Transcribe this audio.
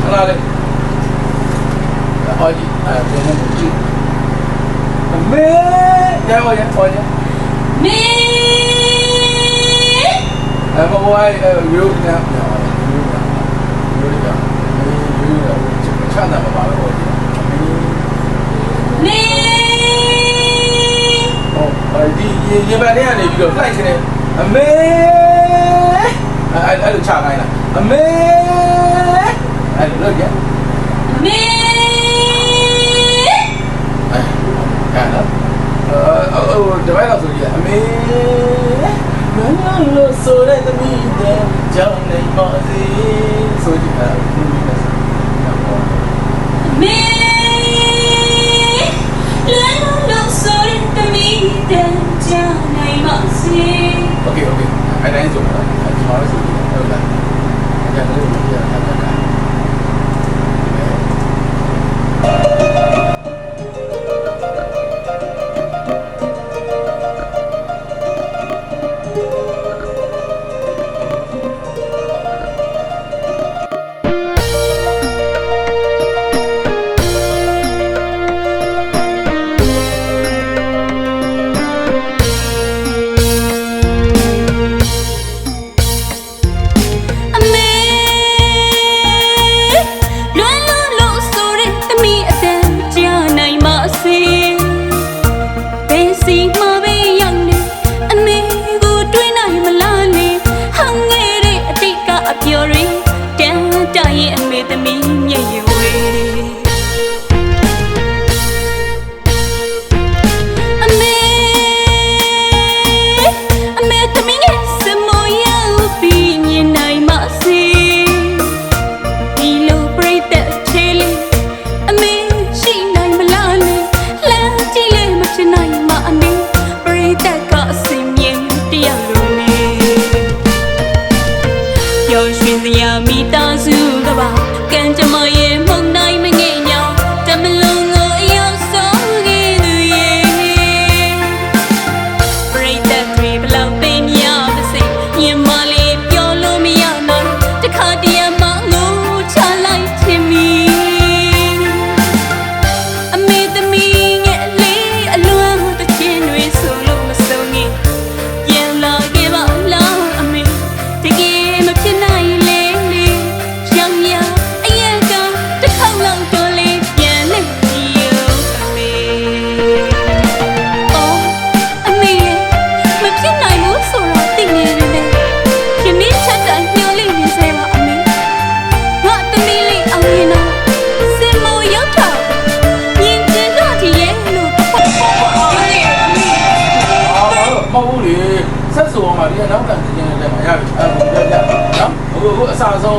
ခဏလေးအော်ကြီးအဲ့ပြန်နေကြည့်အမေရပါရပါရမင်းအဲ့မဘွားအဲ့ရိုးညာရိုးညာရိုးညာရိုးညာချမ်းသာပါပါတော့ဒီမင်းဟောဒီရေပန်ထဲကနေပြီးတော့လိုက်ချင်တယ်အမေအဲ့အဲ့လိုချခိုင်းတာ အမေအဲ့လိုလုပ်ကြအမေအဲ့ကဲလားအော်ဒီဘက်တော့ဆိုကြအမေမင်းလို့ဆိုတဲ့သမီးတဲ့ကြောင့်နေပါစေဆိုကြတာမင်းလည်းလို့ဆိုတဲ့သမီးတဲ့ကြောင့်နေပါစေ Okay okay အဲ့ဒါဆိုတော့ကျွန်တော် ဟုတ်ဘူးလေဆက်ဆိုအောင်ပါဒီကနောက်ကကျင်းတဲ့မှာရတယ်အဲ့ဒါကိုပြောပြနော်အခုအခုအစားဆုံး